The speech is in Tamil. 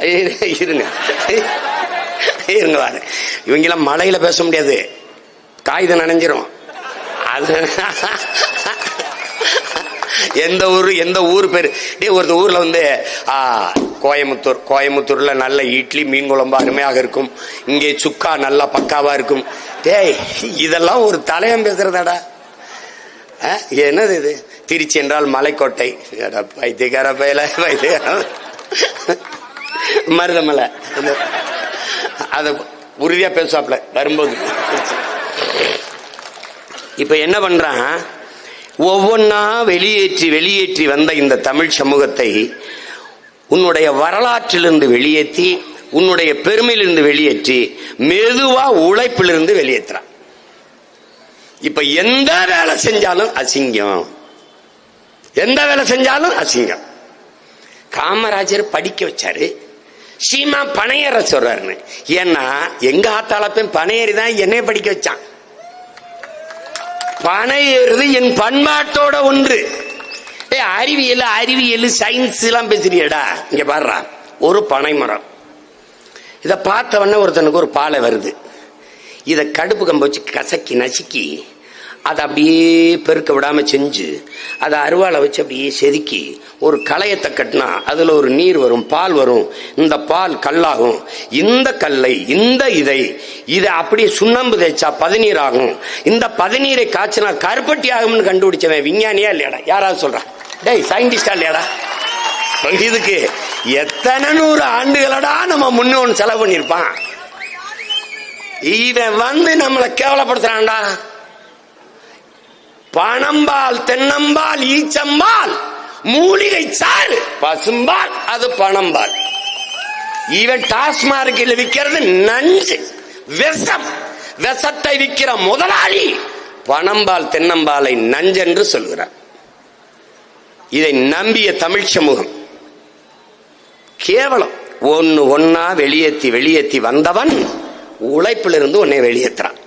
இருங்க. இருங்க வாரு இவங்கெல்லாம் மழையில பேச முடியாது. காகிதம் நனைஞ்சிரும். அது எந்த ஊர் எந்த ஊர் பேர்? டேய் ஒரு ஊர்ல வந்து ஆ, கோயமுத்தூர் கோயமுத்தூர்ல நல்ல இட்லி மீன் குழம்பு அருமையாக இருக்கும். இங்கே சுக்கா நல்லா பக்காவா இருக்கும். டேய் இதெல்லாம் ஒரு தலையம் பேசுறதாடா. ஆ, என்னது இது? திருச்சி என்றால் மலைக்கோட்டை. அட பைத்தியக்கார வைத்தியகாரம் பைத்தியக்கார. மருதமலை. அதை அத உறுதியா பேசுவாப்ல வரும்போது. இப்ப என்ன பண்றான்? ஒவ்வொன்னா வெளியேற்றி வெளியேற்றி வந்த இந்த தமிழ் சமூகத்தை உன்னுடைய வரலாற்றிலிருந்து வெளியேற்றி உன்னுடைய பெருமையிலிருந்து வெளியேற்றி மெதுவா உழைப்பிலிருந்து வெளியேற்றுறான். இப்ப எந்த வேலை செஞ்சாலும் அசிங்கம். எந்த வேலை செஞ்சாலும் அசிங்கம். காமராஜர் படிக்க வச்சாரு. சீமா பனையேற சொல்றாருன்னு. ஏன்னா எங்க ஆத்தாளப்பையும் பனையேறி தான் என்னைய படிக்க வச்சான். பனையேறுது என் பண்பாட்டோட ஒன்று. ஏய் அறிவியல் அறிவியல் சயின்ஸ் எல்லாம் பேசுறியடா. இங்க பாடுறா ஒரு பனை மரம். இதை பார்த்த ஒருத்தனுக்கு ஒரு பாலை வருது. இதை கடுப்பு கம்ப வச்சு கசக்கி நசுக்கி அதை அப்படியே பெருக்க விடாம செஞ்சு அதை அருவாளை வச்சு அப்படியே செதுக்கி ஒரு களையத்தை கட்டினா அதுல ஒரு நீர் வரும் பால் வரும். இந்த பால் கல்லாகும். இந்த கல்லை இந்த இதை இதை அப்படியே சுண்ணாம்பு தேய்ச்சா பதநீர் ஆகும். இந்த பதநீரை காய்ச்சினா கருப்பட்டி ஆகும்னு கண்டுபிடிச்சவன் விஞ்ஞானியா இல்லையாடா? யாராவது சொல்றான் டேய் சயின்டிஸ்டா இல்லையாடா? இதுக்கு எத்தனை நூறு ஆண்டுகளடா நம்ம முன்னோன்னு செலவு பண்ணிருப்பான் இவன் வந்து நம்மளை கேவலப்படுத்துறான்டா. பணம்பால் தென்னம்பால் ஈச்சம்பால் மூலிகை சாறு பசும்பால் அது பணம்பால். இவன் டாஸ்மார்க்கில் விற்கிறது நஞ்சு விஷம் விஷத்தை விற்கிற முதலாளி. பணம்பால் தென்னம்பாலை நஞ்சென்று சொல்கிறார். இதை நம்பிய தமிழ் சமூகம் கேவலம். ஒன்னு ஒன்னா வெளியேத்தி வெளியேத்தி வந்தவன் உழைப்பிலிருந்து உன்னை வெளியேற்றுறான்